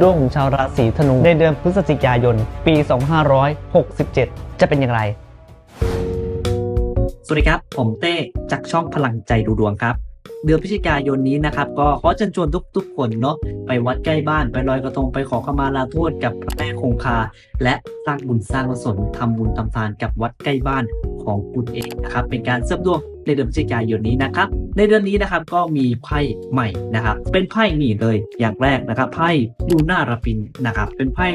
ดวงของชาวราศีธนูในเดือนพฤศจิกายน ปี 2567 จะเป็นอย่างไร สวัสดีครับ ผมเต้จากช่องพลังใจดูดวงครับ เดือนพฤศจิกายนนี้นะครับ ก็ขอเชิญชวนทุกๆคนเนาะไปวัดใกล้บ้านไปลอยกระทงไปขอขมาลาโทษกับพระแม่คงคา และสร้างบุญสร้างกุศลทำบุญทำทานกับวัดใกล้บ้าน ของคุณเองนะครับเป็นการเสริมดวงในเดือนพฤศจิกายนนี้นะครับในเดือนนี้นะครับก็มีไพ่ใหม่นะครับเป็นไพ่นี่เลยอย่างแรกนะครับไพ่ลูน่าราฟินนะครับเป็นไพ่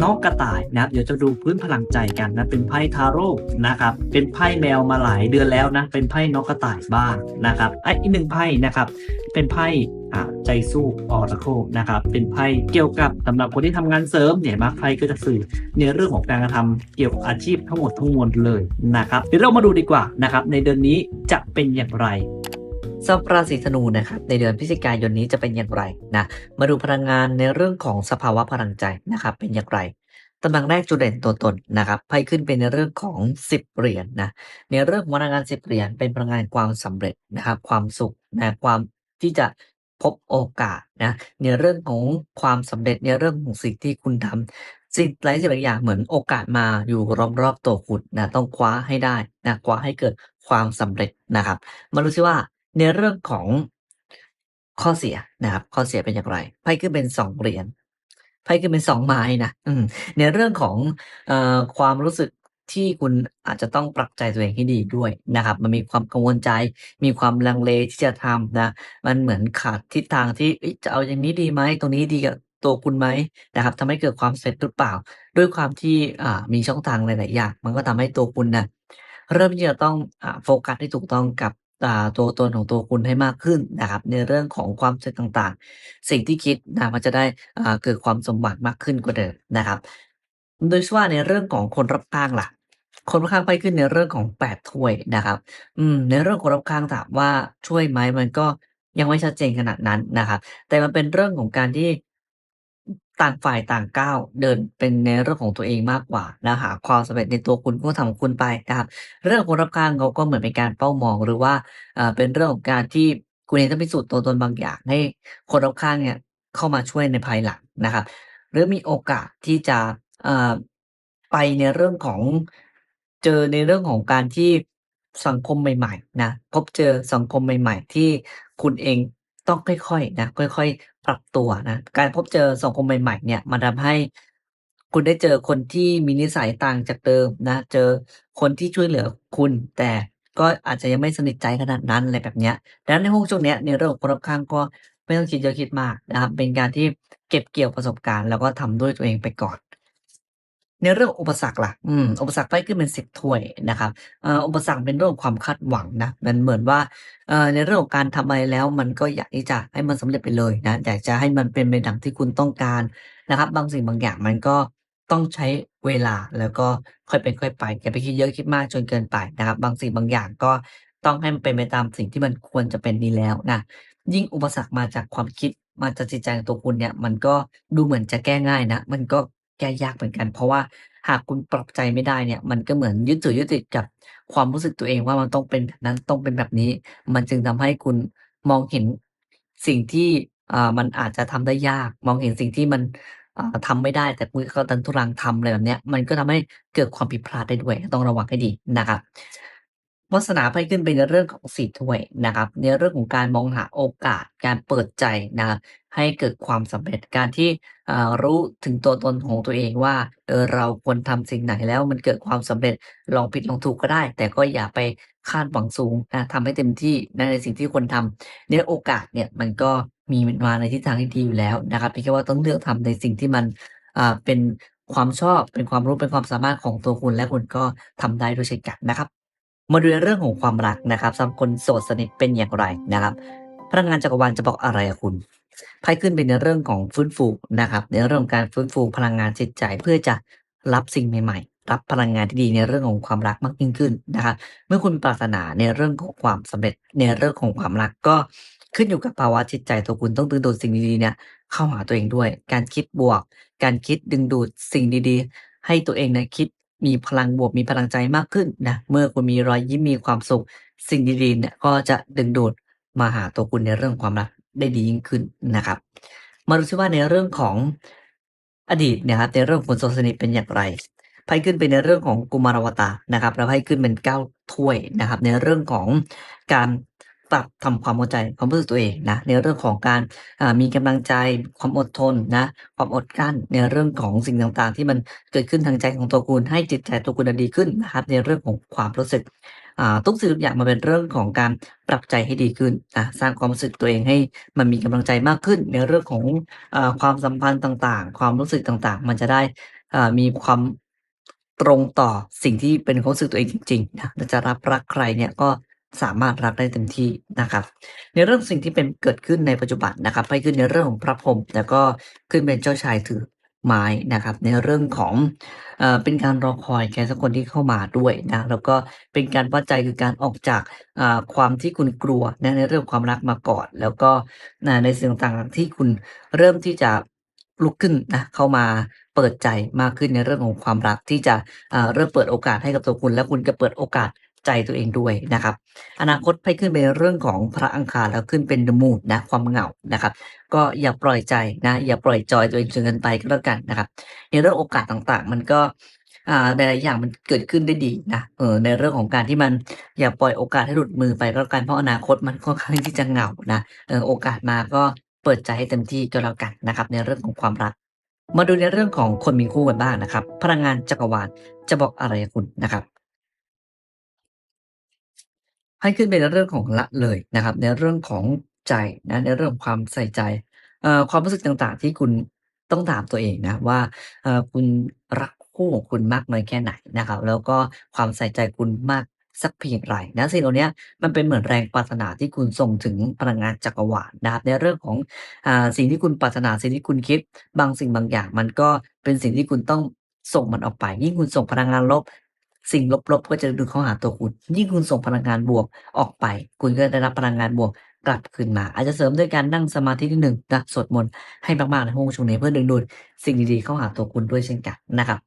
น้องกระต่ายนะครับเดี๋ยวจะดูพื้นพลังใจกันนะเป็นไพ่ทาโร่นะครับเป็นไพ่แมวมาหลายเดือนแล้วนะเป็นไพ่น้องกระต่ายบ้างนะครับไอ้อีกหนึ่งไพ่นะครับเป็นไพ่อ่าใจสู้ออร์โคนะครับเป็นไพ่เกี่ยวกับสำหรับคนที่ทำงานเสริมเนี่ยมาไพ่ก็จะสื่อในเรื่องของการกระทำเกี่ยวกับอาชีพทั้งหมดทั้งมวลเลยนะครับเดี๋ยวเรามาดูดีกว่านะครับในเดือนนี้จะเป็นอย่างไร สำหรับราศีธนูนะครับในเดือนพฤศจิกายนนี้จะเป็นอย่างไรนะมาดูพลังงานในเรื่องของสภาวะพลังใจนะครับเป็นอย่างไรตำแหน่งแรกจุดเด่นตัวตนนะครับไพ่ขึ้นเป็นในเรื่องของ 10 เหรียญนะในเรื่องของพลังงาน 10 เหรียญเป็นพลังงานความสำเร็จนะครับความสุขนะความที่จะพบโอกาสนะในเรื่องของความสำเร็จในเรื่องของสิ่งที่คุณทำสิ่งหลายสิ่งหลายอย่างเหมือนโอกาสมาอยู่รอบๆตัวคุณนะต้องคว้าให้ได้นะคว้าให้เกิดความสำเร็จนะครับ มาดูซิว่า ในเรื่องของข้อเสียนะครับ ข้อเสียเป็นอย่างไร ไพ่ขึ้นเป็นสองเหรียญไพ่ขึ้นเป็นสองไม้นะอืมในเรื่องของเอ่อความรู้สึกที่คุณอาจจะต้องปรับใจตัวเองให้ดีด้วยนะครับ มันมีความกังวลใจ มีความลังเลที่จะทำนะ มันเหมือนขาดทิศทางที่จะเอาอย่างนี้ดีไหมตรงนี้ดีกับตัวคุณไหมนะครับทำให้เกิดความเสร็จหรือเปล่า ด้วยความที่อ่ามีช่องทางหลายๆอย่างมันก็ทำให้ตัวคุณนะเริ่มที่จะต้องอโฟกัสให้ถูกต้องกับ ตัวตนของตัวคุณให้มากขึ้นนะครับ ในเรื่องของความสำเร็จต่างๆ สิ่งที่คิดนะมันจะได้อ่าเกิดความสมหวังมากขึ้นกว่าเดิมนะครับ โดยเฉพาะในเรื่องของคนรอบข้างล่ะ คนรอบข้างไปขึ้นในเรื่องของแปดถ้วยนะครับ อืม ในเรื่องคนรอบข้างถามว่าช่วยไหมมันก็ยังไม่ชัดเจนขนาดนั้นนะครับ แต่มันเป็นเรื่องของการที่ ต่างฝ่ายต่างก้าวเดินเป็นในเรื่องของตัวเองมากกว่านะหาความสำเร็จในตัวคุณก็ทำของคุณไปนะครับ เรื่องคนรอบข้างเขาก็เหมือนเป็นการเป้ามองหรือว่าเป็นเรื่องของการที่คุณเองต้องพิสูจน์ตัวตนบางอย่าง ให้คนรอบข้างเนี่ยเข้ามาช่วยในภายหลังนะครับ หรือมีโอกาสที่จะไปในเรื่องของเจอในเรื่องของการที่สังคมใหม่ๆนะพบเจอสังคมใหม่ ๆ ที่คุณเอง ต้องค่อย ๆ นะ ค่อย ๆ ปรับตัวนะ การพบเจอสังคมใหม่ ๆ เนี่ย มันทำให้ คุณได้เจอคนที่มีนิสัยต่างจากเดิมนะ เจอคนที่ช่วยเหลือคุณ แต่ก็อาจจะยังไม่สนิทใจขนาดนั้น อะไรแบบเนี้ย ดังนั้นในห่วงช่วงเนี้ย ในเรื่องของคนรอบข้างก็ไม่ต้องคิดเยอะคิดมากนะครับ เป็นการที่เก็บเกี่ยวประสบการณ์ แล้วก็ทำด้วยตัวเองไปก่อน ในเรื่องอุปสรรคล่ะ อืม อุปสรรคไพ่ขึ้นเป็นสิบถ้วยนะครับเอ่ออุปสรรคเป็นเรื่องความคาดหวังนะ มันเหมือนว่าเอ่อในเรื่องของการทำอะไรแล้ว มันก็อยากที่จะให้มันสำเร็จไปเลยนะ อยากจะให้มันเป็นไปดังที่คุณต้องการนะครับ บางสิ่งบางอย่างมันก็ต้องใช้เวลาแล้วก็ค่อยเป็นค่อยไป อย่าไปคิดเยอะคิดมากจนเกินไปนะครับ บางสิ่งบางอย่างก็ต้องให้มันเป็นไปตามสิ่งที่มันควรจะเป็นดีแล้วนะ ยิ่งอุปสรรคมาจากความคิดมาจากจิตใจของตัวคุณเนี่ย มันก็ดูเหมือนจะแก้ง่ายนะ มันก็ ก้ยากเหมือนกัน เพราะว่าหากคุณปรับใจไม่ได้เนี่ย มันก็เหมือนยึดถือยึดติดกับความรู้สึกตัวเองว่ามันต้องเป็นแบบนั้นต้องเป็นแบบนี้ มันจึงทำให้คุณมองเห็นสิ่งที่อ่ามันอาจจะทำได้ยาก มองเห็นสิ่งที่มันอ่าทำไม่ได้แต่คุณก็ตันทุรังทำอะไรแบบเนี้ย มันก็ทำให้เกิดความผิดพลาดได้ด้วย ต้องระวังให้ดีนะครับ วาสนาไพ่ขึ้นเป็นในเรื่องของสีถ้วยนะครับ ในเรื่องของการมองหาโอกาสการเปิดใจนะครับให้เกิดความสำเร็จการที่รู้ถึงตัวตนของตัวเองว่าเออเราควรทำสิ่งไหนแล้วมันเกิดความสำเร็จลองผิดลองถูกก็ได้ แต่ก็อย่าไปคาดหวังสูงนะทำให้เต็มที่นะในสิ่งที่ควรทำในโอกาสเนี่ยมันก็มีมันมาในทิศทางที่ดีอยู่แล้วนะครับเพียงแค่ว่าต้องเลือกทำในสิ่งที่มันเป็นความชอบเป็นความรู้เป็นความสามารถของตัวคุณและคุณก็ทำได้ด้วยเช่นกันนะครับ มาดูในเรื่องของความรักนะครับสำหรับคนโสดสนิทเป็นอย่างไรนะครับพลังงานจักรวาลจะบอกอะไรคุณไพ่ขึ้นเป็นในเรื่องของฟื้นฟูนะครับ ในเรื่องของการฟื้นฟูพลังงานจิตใจเพื่อจะรับสิ่งใหม่ ๆ รับพลังงานที่ดีในเรื่องของความรักมากยิ่งขึ้นนะครับ เมื่อคุณปรารถนาในเรื่องของความสำเร็จในเรื่องของความรักก็ขึ้นอยู่กับภาวะจิตใจตัวคุณต้องดึงดูดสิ่งดีๆเนี่ยเข้าหาตัวเองด้วย การคิดบวก การคิดดึงดูดสิ่งดีๆ ให้ตัวเองเนี่ยคิด มีพลังบวกมีพลังใจมากขึ้นนะเมื่อคุณมีรอยยิ้มมีความสุข สิ่งดีๆเนี่ยก็จะดึงดูดมาหาตัวคุณในเรื่องความรักได้ดียิ่งขึ้นนะครับ มาดูซิว่าในเรื่องของอดีตเนะครับในเรื่องคนโสดสนิทเป็นอย่างไรไพ่ขึ้นเป็นในเรื่องของกุมารวตานะครับ แล้วไพ่ขึ้นเป็นเก้าถ้วยนะครับ ในเรื่องของการ ปรับทำความเข้าใจความรู้สึกตัวเองนะในเรื่องของการมีกำลังใจความอดทนนะความอดกั้นในเรื่องของสิ่งต่างๆ ที่มันเกิดขึ้นทางใจของตัวคุณให้จิตใจตัวคุณดีขึ้นนะครับในเรื่องของความรู้สึกทุกสิ่งทุกอย่างมันเป็นเรื่องของการปรับใจให้ดีขึ้นนะสร้างความรู้สึกตัวเองให้มันมีกำลังใจมากขึ้น ในเรื่องของอความสัมพันธ์ต่างๆ ความรู้สึกต่างๆ มันจะได้มีความตรงต่อสิ่งที่เป็นความรู้สึกตัวเองจริงๆนะจะรับรักใครเนี่ยก็ สามารถรักได้เต็มที่นะครับ ในเรื่องสิ่งที่เป็นเกิดขึ้นในปัจจุบันนะครับ ไปขึ้นในเรื่องของพระพรหมแล้วก็ขึ้นเป็นเจ้าชายถือไม้นะครับ ในเรื่องของเอ่อเป็นการรอคอยใครสักคนที่เข้ามาด้วยนะแล้วก็เป็นการวัดใจคือการออกจากอ่าความที่คุณกลัวนะในเรื่องความรักมาก่อน แล้วก็นะในสิ่งต่างๆที่คุณเริ่มที่จะลุกขึ้นนะเข้ามาเปิดใจมากขึ้นในเรื่องของความรักที่จะเริ่มเปิดโอกาสให้กับตัวคุณ และคุณก็เปิดโอกาส ใจตัวเองด้วยนะครับ อนาคตไพ่ขึ้นเป็นเรื่องของพระอังคารแล้วขึ้นเป็น The Moon นะความเหงานะครับ ก็อย่าปล่อยใจนะอย่าปล่อยจอยตัวเองจนเกินไปก็แล้วกันนะครับ ในเรื่องโอกาสต่างๆ มันก็อ่าหลายๆอย่างมันเกิดขึ้นได้ดีนะเออในเรื่องของการที่มันอย่าปล่อยโอกาสให้หลุดมือไปก็แล้วกันเพราะอนาคตมันค่อนข้างที่จะเหงานะเออโอกาสมาก็เปิดใจให้เต็มที่ก็แล้วกันนะครับ ในเรื่องของความรัก มาดูในเรื่องของคนมีคู่กันบ้างนะครับ พลังงานจักรวาลจะบอกอะไรคุณนะครับ ให้ขึ้นเป็นเรื่องของละเลยนะครับ ในเรื่องของใจนะ ในเรื่องของความใส่ใจเอ่อ ความรู้สึกต่าง ๆ ที่คุณต้องถามตัวเองนะว่า เอ่อ คุณรักคู่ของคุณมากน้อยแค่ไหนนะครับ แล้วก็ความใส่ใจคุณมากสักเพียงไรนะ สิ่งเหล่าเนี้ยมันเป็นเหมือนแรงปรารถนาที่คุณส่งถึงพลังงานจักรวาลนะครับ ในเรื่องของ อ่า สิ่งที่คุณปรารถนา สิ่งที่คุณคิด บางสิ่งบางอย่างมันก็เป็นสิ่งที่คุณต้องส่งมันออกไป ยิ่งคุณส่งพลังงานลบ สิ่งลบๆก็จะดึงเข้าหาตัวคุณ ยิ่งคุณส่งพลังงานบวกออกไป คุณก็ได้รับพลังงานบวกกลับคืนมา อาจจะเสริมด้วยการนั่งสมาธินิดหนึ่งนะสวดมนต์ให้มากๆในห้องช่วงนี้เพื่อดึงดูดสิ่งดีๆเข้าหาตัวคุณด้วยเช่นกันนะครับ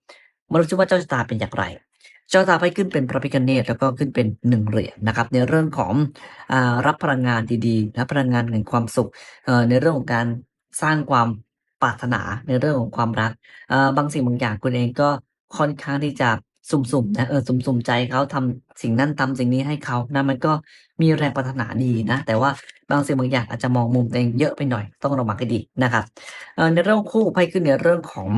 มาดูซิว่าเจ้าชะตาเป็นอย่างไรเจ้าชะตาไพ่ขึ้นเป็นพระพิฆเนศแล้วก็ขึ้นเป็นหนึ่งเหรียญนะครับ ในเรื่องของอรับพลังงานดีๆและพลังงานแห่งความสุขในเรื่องของการสร้างความปรารถนาในเรื่องของความรักบางสิ่งบางอย่างคุณเองก็ค่อนข้างที่จะ สุ่มๆนะเออสุ่มๆใจเขาทำสิ่งนั้นทำสิ่งนี้ให้เขานะมันก็มีแรงปรารถนาดีนะ แต่ว่าบางสิ่งบางอย่างอาจจะมองมุมตัวเองเยอะไปหน่อยต้องระวังให้ดีนะครับในเรื่องคู่ไพ่ขึ้นในเรื่องของ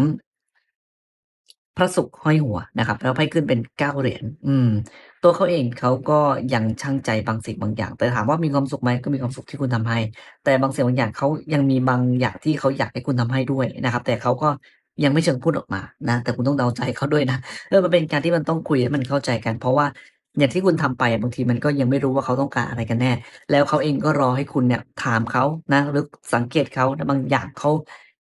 พระศุกร์ห้อยหัวนะครับแล้วไพ่ขึ้นเป็นเก้าเหรียญอืม ตัวเขาเองเขาก็ยังชั่งใจบางสิ่งบางอย่าง แต่ถามว่ามีความสุขไหมก็มีความสุขที่คุณทำให้ แต่บางสิ่งบางอย่างเขายังมีบางอย่างที่เขาอยากให้คุณทำให้ด้วยนะครับ แต่เขาก็ ยังไม่เชิงพูดออกมานะ แต่คุณต้องเดาใจเขาด้วยนะเออมันเป็นการที่มันต้องคุยให้มันเข้าใจกัน เพราะว่าอย่างที่คุณทำไปบางทีมันก็ยังไม่รู้ว่าเขาต้องการอะไรกันแน่ แล้วเขาเองก็รอให้คุณเนี่ยถามเขานะหรือสังเกตเขานะบางอย่างเขา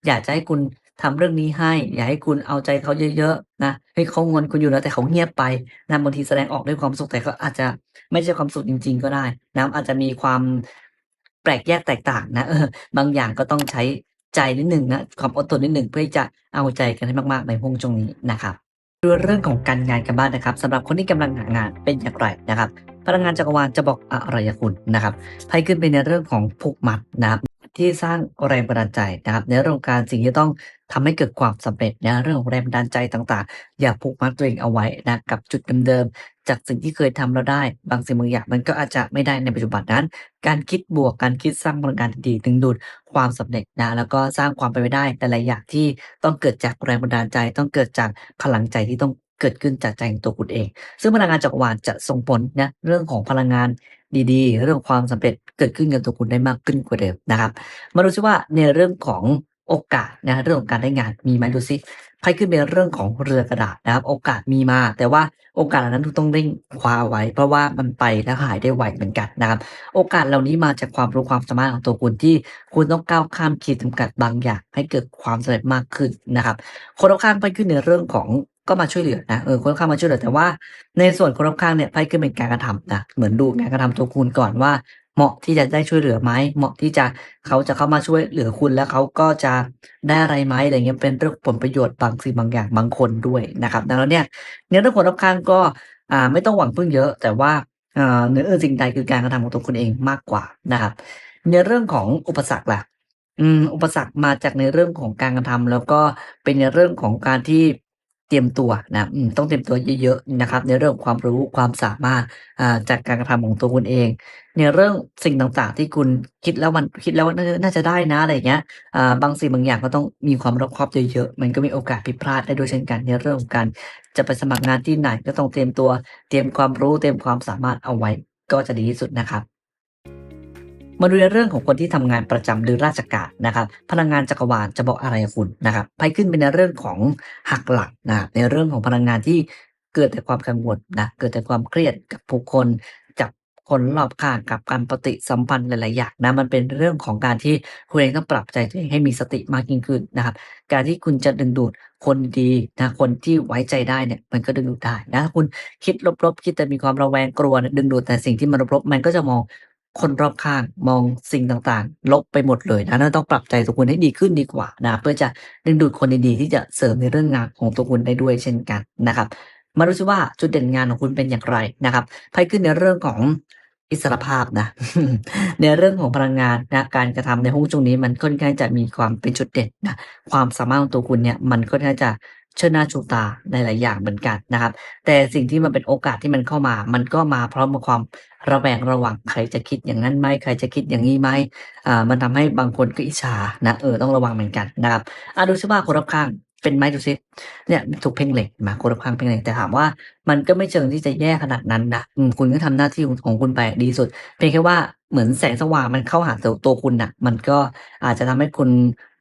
อยากจะให้คุณทำเรื่องนี้ให้ อยากให้คุณเอาใจเขาเยอะๆนะเฮ้เขางอนคุณอยู่แล้วแต่เขาเงียบไปนะบางทีแสดงออกด้วยความสุขแต่ก็อาจจะไม่ใช่ความสุขจริง ๆ ก็ได้นะอาจจะมีความแปลกแยกแตกต่างนะเออบางอย่างก็ต้องใช้ ใจนิดหนึ่งนะความอดทนนิดหนึ่งเพื่อที่จะเอาใจกันให้มากๆในห่วงจงนี้นะครับดูเรื่องของการงานกันบ้างนะครับสำหรับคนที่กำลังหางานเป็นอย่างไรนะครับพลังงานจักรวาลจะบอกอะไรคุณนะครับไพ่ขึ้นเป็นในเรื่องของผูกมัดนะครับ ที่สร้างแรงบันดาลใจนะครับ ในเรื่องงการสิ่งที่ต้องทำให้เกิดความสำเร็จในเรื่องของแรงบันดาลใจต่างๆ อย่าผูกมัดตัวเองเอาไว้นะกับจุดเดิมๆจากสิ่งที่เคยทำแล้วได้ บางสิ่งบางอย่างมันก็อาจจะไม่ได้ในปัจจุบันนั้น การคิดบวกการคิดสร้างพลังงานดีดึงดูดความสำเร็จนะแล้วก็สร้างความเป็นไปได้แต่หลายอย่างที่ต้องเกิดจากแรงบันดาลใจ ต้องเกิดจากพลังใจที่ต้องเกิดขึ้นจากใจของตัวคุณเอง ซึ่งพลังงานจักรวาลจะส่งผลนะเรื่องของพลังงาน ดีๆ เรื่องความสำเร็จเกิดขึ้นกับตัวคุณได้มากขึ้นกว่าเดิมนะครับ มาดูซิว่าในเรื่องของโอกาสนะเรื่องของการได้งานมีไหมดูซิไพ่ขึ้นเป็นเรื่องของเรือกระดาษนะครับ โอกาสมีมา แต่ว่าโอกาสเหล่านั้นคุณต้องเร่งคว้าไว้ เพราะว่ามันไปและหายได้ไวเหมือนกันนะครับ โอกาสเหล่านี้มาจากความรู้ความสามารถของตัวคุณที่คุณต้องก้าวข้ามขีดจำกัดบางอย่าง ให้เกิดความสำเร็จมากขึ้นนะครับ คนรอบข้างไพ่ขึ้นในเรื่องของ ก็มาช่วยเหลือนะเออคนรอบข้างมาช่วยเหลือแต่ว่า ในส่วนคนรอบข้างเนี่ยไพ่ขึ้นเป็นการกระทำนะเหมือนดูการกระทำตัวคุณก่อนว่า เหมาะที่จะได้ช่วยเหลือไหมเหมาะที่จะเขาจะเข้ามาช่วยเหลือคุณแล้วเขาก็จะได้อะไรไหมอะไรเงี้ยเป็นเรื่องผลประโยชน์บางสิ่งบางอย่างบางคนด้วยนะครับดังนั้นเนี่ยในเรื่องคนรอบข้างก็อ่าไม่ต้องหวังพึ่งเยอะ แต่ว่าเนืออื่นสิ่งใดคือการกระทำของตัวคุณเองมากกว่านะครับ ในเรื่องของอุปสรรคล่ะอุปสรรคมาจากในเรื่องของการกระทำแล้วก็เป็นในเรื่องของการที่ เตรียมตัวนะอืมต้องเตรียมตัวเยอะๆนะครับ ในเรื่องของความรู้ความสามารถอ่าจากการกระทำของตัวคุณเอง ในเรื่องสิ่งต่างๆ ที่คุณคิดแล้วมันคิดแล้วว่าน่าจะได้นะอะไรเงี้ยอ่าบางสิ่งบางอย่างก็ต้องมีความรอบคอบเยอะๆมันก็มีโอกาสผิดพลาดได้ด้วยเช่นกันในเรื่องของการจะไปสมัครงานที่ไหนก็ต้องเตรียมตัว เตรียมความรู้เตรียมความสามารถเอาไว้ก็จะดีที่สุดนะครับ มาดูในเรื่องของคนที่ทำงานประจำหรือราชการนะครับ พลังงานจักรวาลจะบอกอะไรคุณนะครับไพ่ขึ้นเป็นในเรื่องของหักหลักนะครับในเรื่องของพลังงานที่เกิดแต่ความกังวลนะเกิดแต่ความเครียดกับผู้คนกับคนรอบข้างกับการปฏิสัมพันธ์หลายๆอย่างนะมันเป็นเรื่องของการที่คุณเองต้องปรับใจตัวเองให้มีสติมากยิ่งขึ้นนะครับ การที่คุณจะดึงดูดคนดีนะคนที่ไว้ใจได้เนี่ยมันก็ดึงดูดได้นะคุณคิดลบๆ คิดแต่มีความระแวงกลัวดึงดูดแต่สิ่งที่มันลบๆมันก็จะมอง คนรอบข้างมองสิ่งต่างๆ ลบไปหมดเลยนะนั่นต้องปรับใจตัวคุณให้ดีขึ้นดีกว่านะ เพื่อจะดึงดูดคนดีๆที่จะเสริมในเรื่องงานของตัวคุณได้ด้วยเช่นกันนะครับมาดูซิว่าจุดเด่นงานของคุณเป็นอย่างไรนะครับไพ่ขึ้นในเรื่องของอิสรภาพนะในเรื่องของพลังงานนะการกระทำในห้องตรงนี้มันค่อนข้างจะมีความเป็นจุดเด่นนะความสามารถของตัวคุณเนี่ยมันค่อนข้างจะ เชิดหน้าชูตาในหลายอย่างเหมือนกันนะครับ แต่สิ่งที่มันเป็นโอกาสที่มันเข้ามา มันก็มาพร้อมกับความระแวงระวังใครจะคิดอย่างนั้นไหมใครจะคิดอย่างนี้ไหมอ่ามันทำให้บางคนก็อิจฉานะเออต้องระวังเหมือนกันนะครับอะดูซิว่าคนรอบข้างเป็นไหมดูซิเนี่ยถูกเพ่งเล็งมาคนรอบข้างเพ่งเล็งแต่ถามว่ามันก็ไม่เชิงที่จะแย่ขนาดนั้นนะคุณก็ทำหน้าที่ของคุณไปดีสุด เพียงแค่ว่าเหมือนแสงสว่างมันเข้าหาตัวตวคุณน่ะ มันก็อาจจะทำให้คุณ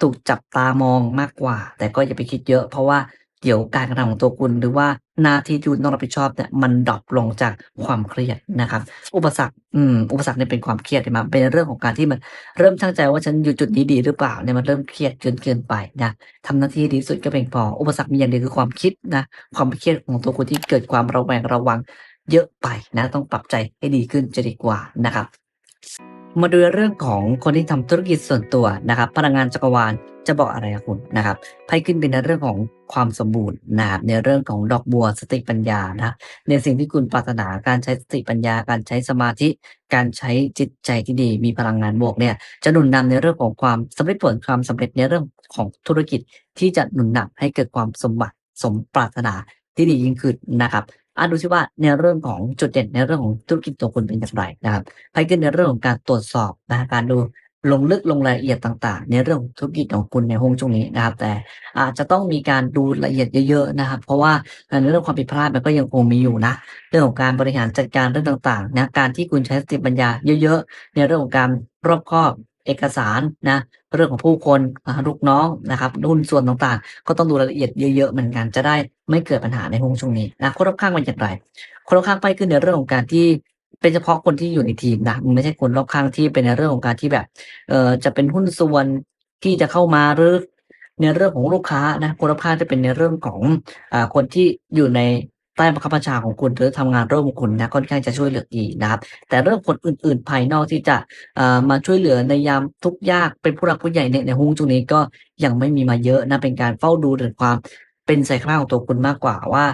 ถูกจับตามองมากกว่า แต่ก็อย่าไปคิดเยอะ เพราะว่า เดี๋ยวการกระทำของตัวคุณ หรือว่าหน้าที่ที่คุณต้องรับผิดชอบเนี่ยมันดรอปลงจากความเครียดนะครับ อุปสรรคอืมอุปสรรคเนี่ยเป็นความเครียดใช่ไหมเป็นเรื่องของการที่มันเริ่มช่างใจว่าฉันอยู่จุดนี้ดีหรือเปล่าเนี่ยมันเริ่มเครียดเกินเกินไปนะทำหน้าที่ดีสุดก็เพียงพอ อุปสรรคมีอย่างเดียวคือความคิดนะความเครียดของตัวคุณที่เกิดความระแวงระวังเยอะไปนะต้องปรับใจให้ดีขึ้นจะดีกว่านะครับ มาดูเรื่องของคนที่ทำธุรกิจส่วนตัวนะครับ พลังงานจักรวาลจะบอกอะไรคุณนะครับไพ่ขึ้นเป็นในเรื่องของความสมบูรณ์นะครับในเรื่องของดอกบัวสติปัญญานะในสิ่งที่คุณปรารถนาการใช้สติปัญญา การใช้สมาธิ การใช้จิตใจที่ดี มีพลังงานบวกเนี่ยจะหนุนนำในเรื่องของความสำเร็จผลความสำเร็จในเรื่องของธุรกิจที่จะหนุนนำให้เกิดความสมบัติสมปรารถนาที่ดียิ่งขึ้นนะครับ อะดูซิว่าในเรื่องของจุดเด่นในเรื่องของธุรกิจตัวคุณเป็นอย่างไรนะครับไพ่ขึ้นในเรื่องของการตรวจสอบนะการดูลงลึกลงรายละเอียดต่าง ๆ ในเรื่องของธุรกิจของคุณในห้องช่วงนี้นะครับ แต่อาจจะต้องมีการดูละเอียดเยอะๆนะครับ เพราะว่าในเรื่องความผิดพลาดมันก็ยังคงมีอยู่นะ เรื่องของการบริหารจัดการเรื่องต่างๆนะการที่คุณใช้สติปัญญาเยอะ ๆ ในเรื่องของการรอบคอบ เอกสารนะเรื่องของผู้คนลูกน้องนะครับหุ้นส่วนต่างๆ ก็ต้องดูรายละเอียดเยอะๆเหมือนกันจะได้ไม่เกิดปัญหาในห้องช่วงนี้นะคนรอบข้างเป็นอย่างไรคนรอบข้างไปขึ้นในเรื่องของการที่เป็นเฉพาะคนที่อยู่ในทีมนะมันไม่ใช่คนรอบข้างที่เป็นในเรื่องของการที่แบบเอ่อจะเป็นหุ้นส่วนที่จะเข้ามาหรือในเรื่องของลูกค้านะคนรอบข้างจะเป็นในเรื่องของอ่าคนที่อยู่ใน ใต้บังคับบัญชาของคุณหรือทำงานร่วมกับคุณนะค่อนข้างจะช่วยเหลือดีนะครับ แต่เรื่องคนอื่น ๆ ภายนอกที่จะเอ่อมาช่วยเหลือในยามทุกยากเป็นผู้หลักผู้ใหญ่ในในหุ้งจุดนี้ก็ยังไม่มีมาเยอะนะเป็นการเฝ้าดูถึงความเป็นใส่ข้าของตัวคุณมากกว่าว่า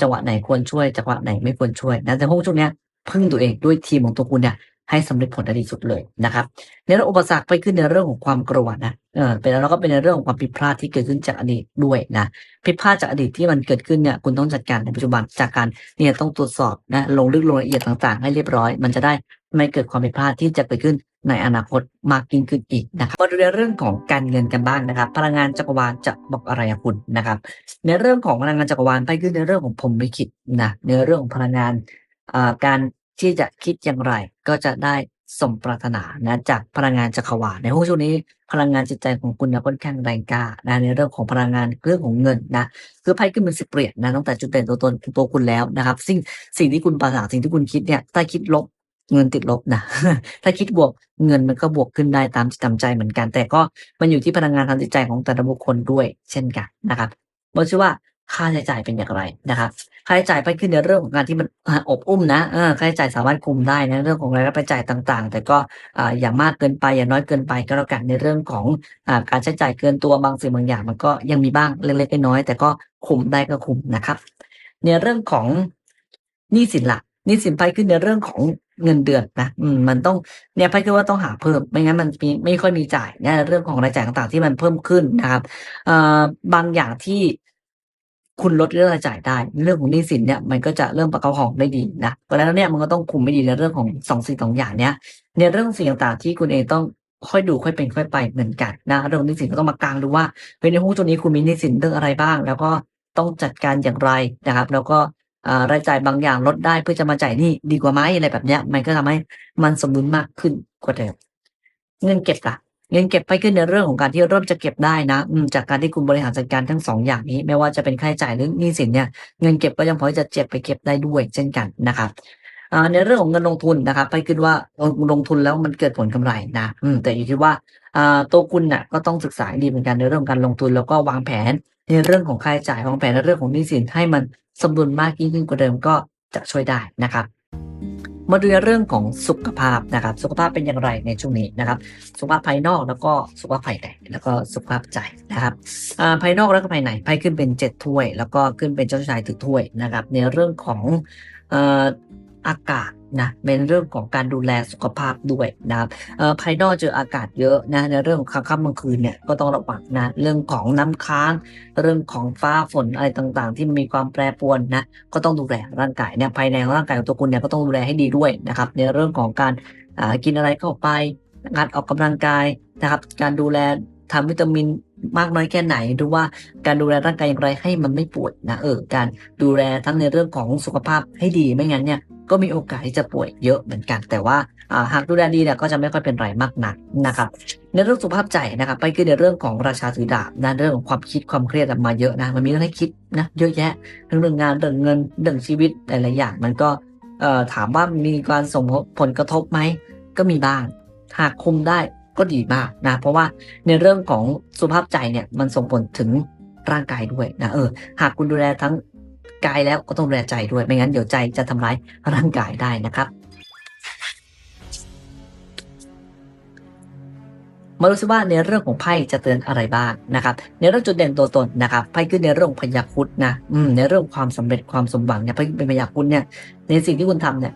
จังหวะไหนควรช่วยจังหวะไหนไม่ควรช่วยนะแต่ห้องช่วงเนี้ยพึ่งตัวเองด้วยทีมของตัวคุณเนี่ย ให้สำเร็จผลได้ดีสุดเลยนะครับในเรื่องอุปสรรคไปขึ้นในเรื่องของความกลัวนะเออเป็นแล้วก็เป็นในเรื่องของความผิดพลาดที่เกิดขึ้นจากอดีตด้วยนะผิดพลาดจากอดีตที่มันเกิดขึ้นเนี่ยคุณต้องจัดการในปัจจุบันจากการเนี่ยต้องตรวจสอบนะลงลึกลงละเอียดต่างๆ ให้เรียบร้อย มันจะได้ไม่เกิดความผิดพลาดที่จะเกิดขึ้นในอนาคตมากยิ่งขึ้นอีกนะครับมาดูในเรื่องของการเงินกันบ้างนะครับ พลังงานจักรวาลจะบอกอะไรคุณนะครับ ในเรื่องของพลังงานจักรวาลไปขึ้นในเรื่องของผมไม่คิดนะในเรื่องของพลังงานการ ที่จะคิดอย่างไรก็จะได้สมปรารถนานะจากพลังงานจักรวาลในห้องช่วงนี้พลังงานจิตใจของคุณนะค่อนข้างแรงกล้านะในเรื่องของพลังงานเรื่องของเงินนะคือไพ่ขึ้นเป็นสิบเปลี่ยนนะตั้งแต่จุดเด่นตัวตนตัวคุณแล้วนะครับสิ่งสิ่งที่คุณปรารถนาสิ่งที่คุณคิดเนี่ยถ้าคิดลบเงินติดลบนะ ถ้าคิดบวกเงินมันก็บวกขึ้นได้ตามจิตตามใจเหมือนกัน แต่ก็มันอยู่ที่พลังงานทางจิตใจของแต่ละบุคคลด้วยเช่นกันนะครับบอกชื่อว่า ค่าใช้จ่ายเป็นอย่างไรนะครับ ค่าใช้จ่ายไปขึ้นในเรื่องของการที่มันอบอุ้มนะค่าใช้จ่ายสามารถคุมได้นะเรื่องของรายรับรายจ่ายต่างๆ แต่ก็อย่ามากเกินไปอย่าน้อยเกินไปก็แล้วกันในเรื่องของอการใช้จ่ายเกินตัวบางสิ่งบางอย่าง มันก็ยังมีบ้างเล็กๆน้อยๆแต่ก็คุมได้ก็คุมนะครับ ในเรื่องของหนี้สินละหนี้สินไปขึ้นในเรื่องของเงินเดือนนะอืมมันต้องเนี่ยไพ่คิดว่าต้องหาเพิ่ม ไม่งั้นมันมีไม่ค่อยมีจ่ายเนี่ยเรื่องของรายจ่ายต่างๆ ที่มันเพิ่มขึ้นนะครับเอ่อบางอย่างที่ คุณลดเรื่องรายจ่ายได้ เรื่องของหนี้สินเนี่ยมันก็จะเริ่มประคับของได้ดีนะเพราะฉะนั้นเนี่ยมันก็ต้องคุมไม่ดีในเรื่องของสองสิ่งสองอย่างเนี้ยในเรื่องสิ่งต่างๆที่คุณเองต้องค่อยดูค่อยเป็นค่อยไปเหมือนกันนะเรื่องหนี้สินก็ต้องมากลางดูว่าเป็นในหุ้นตัวนี้คุณมีหนี้สินเรื่องอะไรบ้าง แล้วก็ต้องจัดการอย่างไรนะครับ แล้วก็รายจ่ายบางอย่างลดได้เพื่อจะมาจ่ายหนี้ดีกว่าไหมอะไรแบบเนี้ยมันก็ทำให้มันสมดุลมากขึ้นกว่าเดิมเงินเก็บล่ะ เงินเก็บไปขึ้นในเรื่องของการที่เริ่มจะเก็บได้นะจากการที่คุณบริหารจัดการทั้งสองอย่างนี้ ไม่ว่าจะเป็นค่าใช้จ่ายหรือหนี้สินเนี่ยเงินเก็บก็ยังพอจะเจ็บไปเก็บได้ด้วย เช่นกันนะครับในเรื่องของเงินลงทุนนะครับไปขึ้นว่าลงลงทุนแล้วมันเกิดผลกำไรนะแต่อยู่ที่ว่าตัวคุณน่ะก็ต้องศึกษาดีเหมือนกันในเรื่องของการลงทุนแล้วก็วางแผนในเรื่องของค่าใช้จ่ายวางแผนในเรื่องของหนี้สินให้มันสมดุลมากยิ่งขึ้นกว่าเดิมก็จะช่วยได้นะครับ มาดูในเรื่องของสุขภาพนะครับ สุขภาพเป็นอย่างไรในช่วงนี้นะครับ สุขภาพภายนอกแล้วก็สุขภาพภายในแล้วก็สุขภาพใจนะครับภายนอกแล้วก็ภายในไพ่ขึ้นเป็นเจ็ดถ้วย แล้วก็ขึ้นเป็นเจ้าชายถือถ้วยนะครับ ในเรื่องของออากาศ นะเป็นเรื่องของการดูแลสุขภาพด้วยนะครับภายนอกเจออากาศเยอะนะในเรื่องของค่ำกลางคืนเนี่ยก็ต้องระวังนะเรื่องของน้ำค้าง เรื่องของฟ้าฝนอะไรต่างๆ ที่มีความแปรปรวนนะก็ต้องดูแลร่างกายเนี่ยภายในร่างกายของตัวคุณเนี่ยก็ต้องดูแลให้ดีด้วยนะครับในเรื่องของการกินอะไรเข้าไปการออกกำลังกายนะครับ การดูแลทำวิตามิน มากน้อยแค่ไหนหรือว่าการดูแลร่างกายอย่างไรให้มันไม่ป่วยนะเออการดูแลทั้งในเรื่องของสุขภาพให้ดีไม่งั้นเนี่ยก็มีโอกาสที่จะป่วยเยอะเหมือนกัน แต่ว่าหากดูแลดีเนี่ยก็จะไม่ค่อยเป็นไรมากนักนะครับ ในเรื่องสุขภาพใจนะครับ ไปคือในเรื่องของราชาถือดาบนะเรื่องของความคิดความเครียดมาเยอะนะมันมีเรื่องให้คิดนะเยอะแยะทั้งเรื่องงานเรื่องเงินเรื่องชีวิตหลายๆอย่าง มันก็ถามว่ามีการส่งผลกระทบไหมก็มีบ้าง หากคุมได้ ก็ดีมากนะ เพราะว่าในเรื่องของสุขภาพใจเนี่ยมันส่งผลถึงร่างกายด้วยนะเออหากคุณดูแลทั้งกายแล้วก็ต้องดูแลใจด้วยไม่งั้นเดี๋ยวใจจะทำร้ายร่างกายได้นะครับมาดูซิว่าในเรื่องของไพ่จะเตือนอะไรบ้างนะครับในเรื่องจุดเด่นตัวตนนะครับไพ่ขึ้นในเรื่องพยาคุดนะอืมในเรื่องความสำเร็จความสมหวังเนี่ยไพ่เป็นพยาคุดเนี่ยในสิ่งที่คุณทำเนี่ย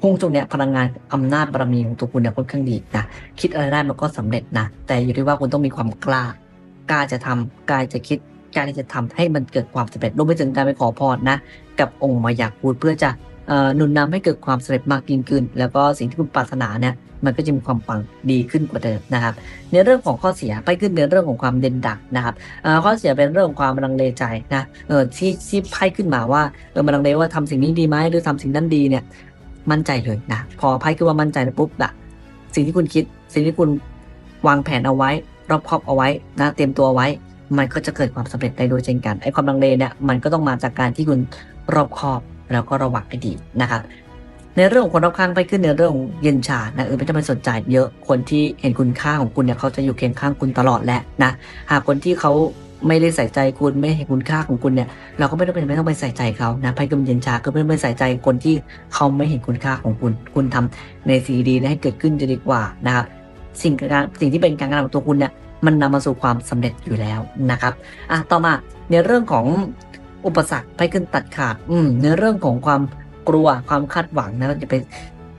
พุ่งตรงเนี้ยพลังงานอำนาจบารมีของตัวคุณเนี่ยค่อนข้างดีนะคิดอะไรได้มันก็สำเร็จนะแต่อยู่ที่ว่าคุณต้องมีความกล้ากล้าจะทำกล้าจะคิดกล้าที่จะทำให้มันเกิดความสำเร็จรวมไปถึงการไปขอพรนะ กับองค์มายาคูดเพื่อจะอ่อหนุนนำให้เกิดความสำเร็จมากยิ่งขึ้น แล้วก็สิ่งที่คุณปรารถนาเนี่ยมันก็จะมีความปังดีขึ้นกว่าเดิมนะครับ ในเรื่องของข้อเสียไปขึ้นในเรื่องของความเด่นดังนะครับข้อเสียเป็นเรื่องของความลังเลใจนะเออที่ที่ไพ่ขึ้นมาว่าเออมันลังเลว่าทำสิ่งนี้ดีไหมหรือทำสิ่งนั้นดีเนี่ย มั่นใจเลยนะพอไพ่ขึ้นว่ามั่นใจแล้วปุ๊บอะสิ่งที่คุณคิด สิ่งที่คุณวางแผนเอาไว้ รอบครอบเอาไว้นะเตรียมตัวไว้ มันก็จะเกิดความสำเร็จได้โดยเช่นกันไอ้ความลังเลเนี่ยมันก็ต้องมาจากการที่คุณรอบครอบแล้วก็ระวังให้ดีนะครับในเรื่องของคนรอบข้างไปขึ้นในเรื่องของเย็นชานะเออไม่ต้องไปสนใจเยอะคนที่เห็นคุณค่าของคุณเนี่ยเขาจะอยู่เคียงข้างคุณตลอดแหละนะหากคนที่เขา ไม่ได้ใส่ใจคุณไม่เห็นคุณค่าของคุณเนี่ย เราก็ไม่ต้องเป็นไม่ต้องไปใส่ใจเขานะไพ่กำเย็นชาก็ไม่ต้องไปใส่ใจคนที่เขาไม่เห็นคุณค่าของคุณ คุณทำในสิ่งดีให้เกิดขึ้นจะดีกว่านะครับสิ่งการสิ่งที่เป็นการงานของตัวคุณเนี่ยมันนำมาสู่ความสำเร็จอยู่แล้วนะครับอะต่อมาในเรื่องของอุปสรรคไปขึ้นตัดขาดอืมในเรื่องของความกลัวความคาดหวังนะอย่าไป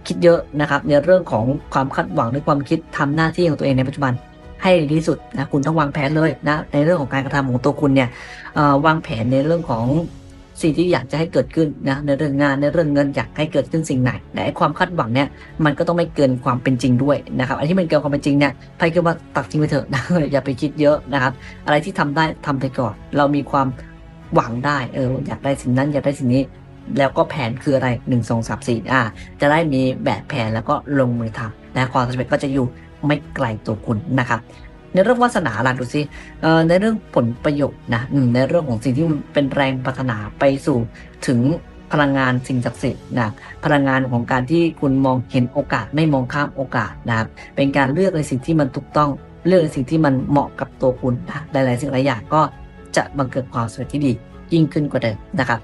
คิดเยอะนะครับ ในเรื่องของความคาดหวังหรือความคิดทำหน้าที่ของตัวเองในปัจจุบัน ให้ดีที่สุดนะคุณต้องวางแผนเลยนะในเรื่องของการกระทำของตัวคุณเนี่ยวางแผนในเรื่องของสิ่งที่อยากจะให้เกิดขึ้นนะในเรื่องงานในเรื่องเงินอยากให้เกิดขึ้นสิ่งไหนแต่ความคาดหวังเนี่ยมันก็ต้องไม่เกินความเป็นจริงด้วยนะครับอันที่มันเกินความเป็นจริงเนี่ยไพ่ก็ว่าตัดทิ้งไปเถอะนะอย่าไปคิดเยอะนะครับ อะไรที่ทำได้ทำไปก่อน เรามีความหวังได้เอออยากได้สิ่งนั้นอยากได้สิ่งนี้ แล้วก็แผนคืออะไรหนึ่งสองสามสี่อ่าจะได้มีแบบแผนแล้วก็ลงมือทำนะความสำเร็จก็จะอยู่ ไม่ไกลตัวคุณนะครับในเรื่องวาสนาล่ะดูสิในเรื่องผลประโยชน์นะในเรื่องของสิ่งที่มันเป็นแรงปรารถนาไปสู่ถึงพลังงานสิ่งศักดิ์สิทธิ์นะพลังงานของการที่คุณมองเห็นโอกาสไม่มองข้ามโอกาสนะครับเป็นการเลือกในสิ่งที่มันถูกต้องเลือกในสิ่งที่มันเหมาะกับตัวคุณนะหลายๆสิ่งหลายอย่างก็จะบังเกิดความสำเร็จที่ดียิ่งขึ้นกว่าเดิมนะครับ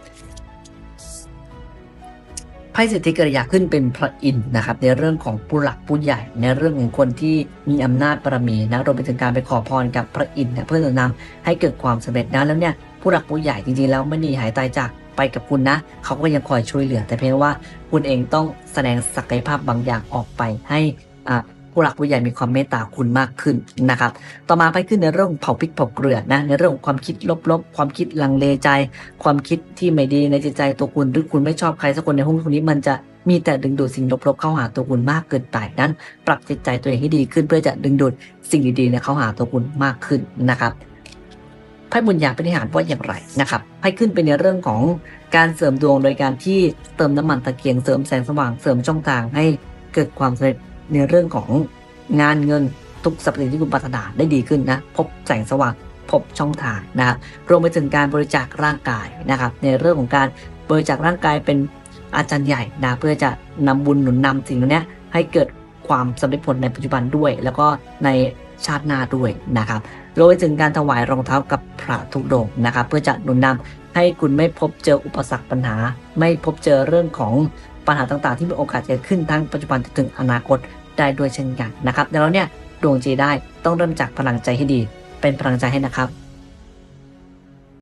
ไพ่สิทธิกริยาขึ้นเป็นพระอินทร์นะครับในเรื่องของผู้หลักผู้ใหญ่ ในเรื่องของคนที่มีอำนาจบารมีนะรวมไปถึงการไปขอพรกับพระอินทร์เพื่อจะนำให้เกิดความสำเร็จนะแล้วเนี่ยผู้หลักผู้ใหญ่จริงๆแล้วไม่หนีหายตายจากไปกับคุณนะ เขาก็ยังคอยช่วยเหลือ แต่เพียงว่าคุณเองต้องแสดงศักยภาพบางอย่างออกไปให้อ่า ผู้หลักผู้ใหญ่มีความเมตตาคุณมากขึ้นนะครับ ต่อมาไปขึ้นในเรื่องเผาพริกเผาเกลือนะในเรื่องของความคิดลบๆ ความคิดลังเลใจ ความคิดที่ไม่ดีในจิตใจตัวคุณหรือคุณไม่ชอบใครสักคนในห้องคนนี้มันจะมีแต่ดึงดูดสิ่งลบๆเข้าหาตัวคุณมากเกินไปนั้น ปรับจิตใจตัวเองให้ดีขึ้นเพื่อจะดึงดูดสิ่งดีๆเนี่ยเข้าหาตัวคุณมากขึ้นนะครับไพ่บุญญาปฏิหารว่าอย่างไรนะครับไพ่ขึ้นเป็นในเรื่องของการเสริมดวงโดยการที่เติมน้ำมันตะเกียงเสริมแสงสว่างเสริมช่องทางให้เกิดความสำเร็จ ในเรื่องของงานเงินทุกสัปดาห์ที่คุณปรารถนาได้ดีขึ้นนะ พบแสงสว่างพบช่องทางนะครับรวมไปถึงการบริจาคร่างกายนะครับ ในเรื่องของการบริจาคร่างกายเป็นอาจารย์ใหญ่นะเพื่อจะนำบุญหนุนนำสิ่งนี้ให้เกิดความสำเร็จผลในปัจจุบันด้วย แล้วก็ในชาติหน้าด้วยนะครับรวมไปถึงการถวายรองเท้ากับพระทุกดงนะครับ เพื่อจะหนุนนำให้คุณไม่พบเจออุปสรรคปัญหา ไม่พบเจอเรื่องของ ปัญหาต่างๆ ที่มีโอกาสเกิดขึ้นทั้งปัจจุบันถึงอนาคตได้ด้วยเช่นกันนะครับดังนั้นเนี่ยดวงจีได้ต้องเริ่มจากพลังใจให้ดี เป็นพลังใจให้นะครับ